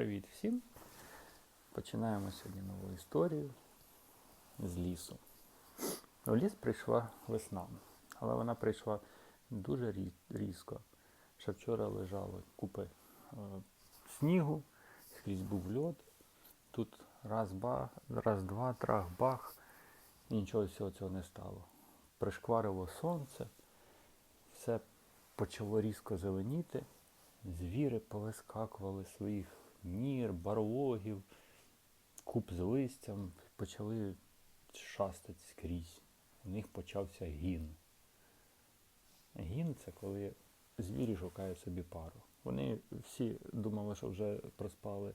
Привіт всім! Починаємо сьогодні нову історію з лісу. У ліс прийшла весна, але вона прийшла дуже різко. Ще вчора лежали купи е, снігу, скрізь був льод. Тут раз, ба, раз, два, трах, бах, і нічого всього цього не стало. Пришкварило сонце, все почало різко зеленіти. Звіри повискакували своїх нір, барлогів, куп з листям, почали шастати скрізь. У них почався гін. Гін це коли звірі шукають собі пару. Вони всі думали, що вже проспали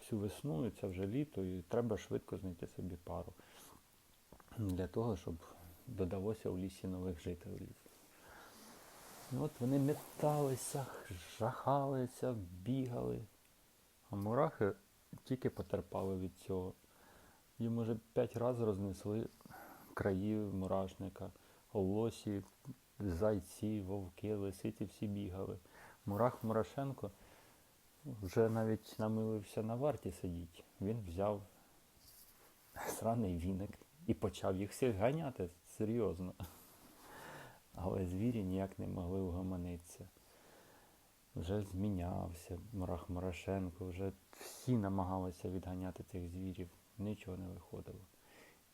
всю весну, і це вже літо, і треба швидко знайти собі пару. Для того, щоб додалося в лісі нових жителів. От вони металися, жахалися, бігали. А мурахи тільки потерпали від цього. Їм уже п'ять разів рознесли краї мурашника, лосі, зайці, вовки, лисиці всі бігали. Мурах Мурашенко вже навіть намилився на варті сидіти. Він взяв сраний віник і почав їх всіх ганяти серйозно. Але звірі ніяк не могли угомонитися. Вже змінявся Мурах Морошенко, вже всі намагалися відганяти цих звірів, нічого не виходило.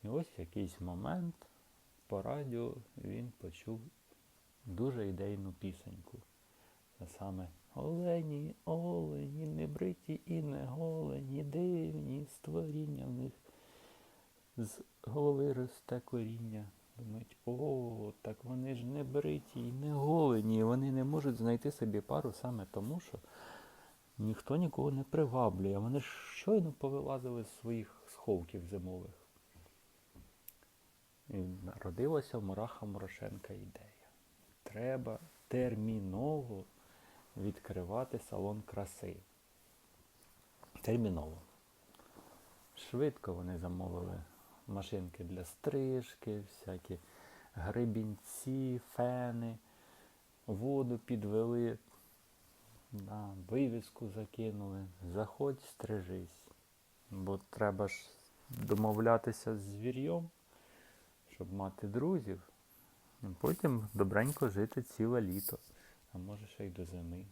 І ось в якийсь момент по радіо він почув дуже ідейну пісеньку. Це саме Олені, олені, не бриті і не голені, дивні створіння в них з голови росте коріння. Думають, о, так вони ж не бриті і не голені, вони не можуть знайти собі пару саме тому, що ніхто нікого не приваблює. Вони ж щойно повилазили з своїх сховків зимових. І народилася в Мураха Морошенка ідея. Треба терміново відкривати салон краси. Терміново. Швидко вони замовили машинки для стрижки, всякі гребінці, фени, воду підвели, да, вивіску закинули. Заходь, стрижись. Бо треба ж домовлятися з звір'єм, щоб мати друзів. Потім добренько жити ціле літо, а може ще й до зими.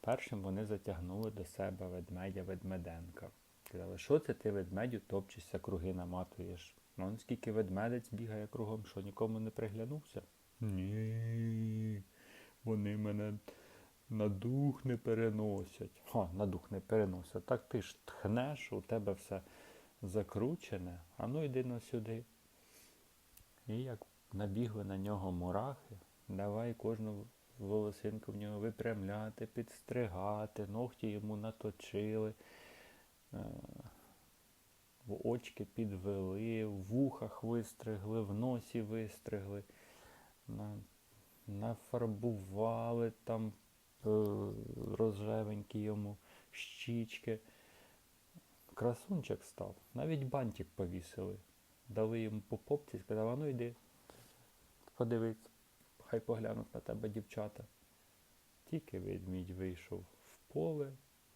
Першим вони затягнули до себе ведмедя Ведмеденка. Сказали, що це ти ведмедю топчешся, круги наматуєш? Вон скільки ведмедець бігає кругом, що нікому не приглянувся. Ні, вони мене на дух не переносять. Ха, на дух не переносять. Так ти ж тхнеш, у тебе все закручене, а ну йди на сюди. І як набігли на нього мурахи, давай кожну волосинку в нього випрямляти, підстригати, ногті йому наточили, в очки підвели, в вухах вистригли, в носі вистригли, на, нафарбували там е, розжевенькі йому щічки. Красунчик став, навіть бантик повісили. Дали йому по попці, сказали, а ну йди, подивись, хай поглянуть на тебе дівчата. Тільки ведмідь вийшов в поле,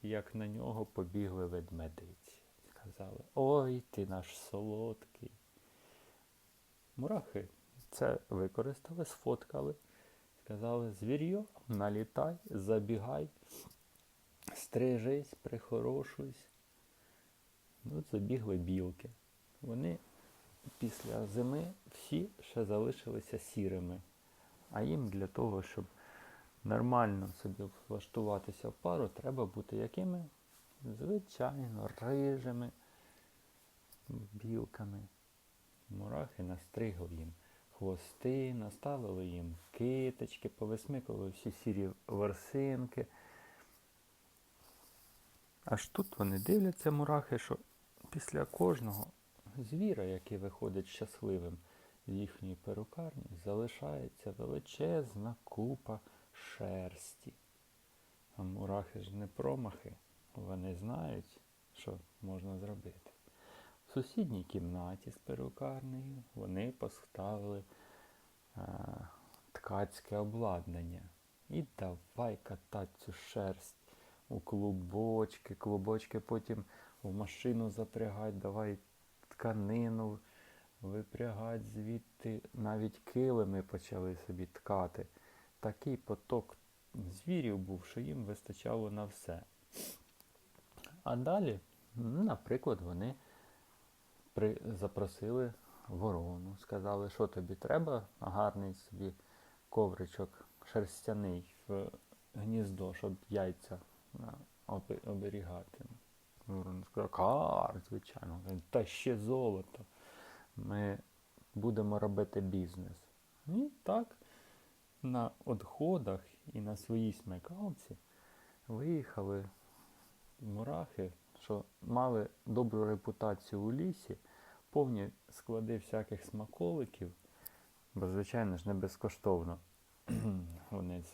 як на нього побігли ведмедиці. Сказали, ой, ти наш солодкий. Мурахи це використали, сфоткали. Сказали, звір'йо, налітай, забігай, стрижись, прихорошуйся. Ну, забігли білки. Вони після зими всі ще залишилися сірими. А їм для того, щоб нормально собі влаштуватися в пару, треба бути якими? Звичайно, рижими білками. Мурахи настригли їм хвости, наставили їм киточки, повисмикали всі сірі ворсинки. Аж тут вони дивляться, мурахи, що після кожного звіра, який виходить щасливим з їхньої перукарні, залишається величезна купа шерсті. А мурахи ж не промахи, вони знають, що можна зробити. В сусідній кімнаті з перукарнею вони поставили е, ткацьке обладнання. І давай катати цю шерсть у клубочки, клубочки потім в машину запрягать, давай тканину випрягать звідти. Навіть килими почали собі ткати. Такий поток звірів був, що їм вистачало на все. А далі, ну, наприклад, вони при... запросили ворону, сказали, що тобі треба, гарний собі ковричок шерстяний в гніздо, щоб яйця оберігати. Ворона сказав, кар, звичайно, та ще золото. Ми будемо робити бізнес. І так на відходах і на своїй смикалці виїхали мурахи, що мали добру репутацію у лісі, повні склади всяких смаколиків, бо, звичайно ж, не безкоштовно. Вони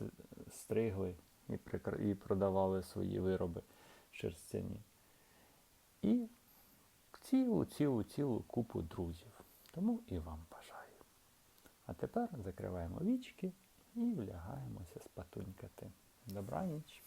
стригли і, прикр- і продавали свої вироби шерстяні. І цілу, цілу, цілу купу друзів. Тому і вам бажаю. А тепер закриваємо вічки і влягаємося спатунькати. Добраніч.